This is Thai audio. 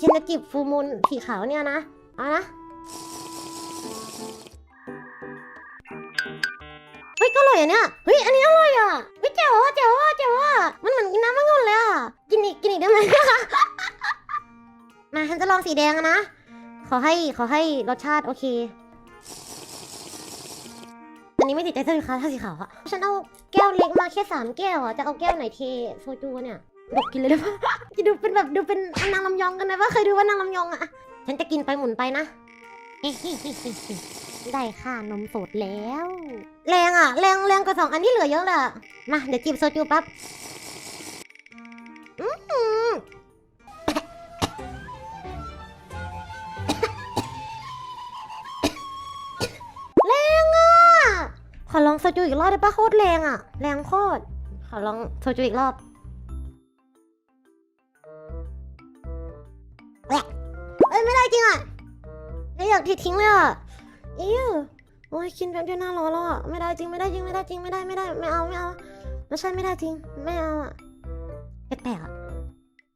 ฉันจะจิบฟูมูลสีขาวเนี่ยนะเอานะเฮ้ยก็อร่อยอะเนี่ยเฮ้ยอันนี้อร่อยอะเฮ้ยเจ๋วอะเจ๋วอะเจ๋วอะมันเหมือนกินน้ำมะงุนเลยอะกินอีกกินอีกได้ไหม มาฉันจะลองสีแดงอะนะ ขอให้ขอให้รสชาติโอเค อันนี้ไม่ติดใจสีขาวถ้าสีขาวอะฉันเอาแก้วเล็กมาแค่สามแก้วอะจะเอาแก้วไหนเทโซจูเนี่ยบอกกินเลยได้ปะ จะดูเป็นแบบดูเป็นนางลำยองกันนะว่าเคยดูว่านางลำยองอะฉันจะกินไปหมุนไปนะ ได้ค่านมสดแล้ว แรงอะ แรงแรงกว่าสองอันที่เหลือเยอะเลยอะมาเดี๋ยวจิบโซจูปั๊บแรงอะ ขอลองโซจูอีกรอบได้ปะโคตรแรงอะ แรงโคตร ขอลองโซจูอีกรอบากทิ้ทิ้งเลยอะอิ้วโอ้ยกินแบบเดียวหน้าร้อนแล้วอะไม่ได้จริงไม่ได้จริงไม่ได้จริงไม่ได้ไม่ได้ไม่เอาไม่เอาไม่ใช่ไม่ได้จริงไม่เอาอะ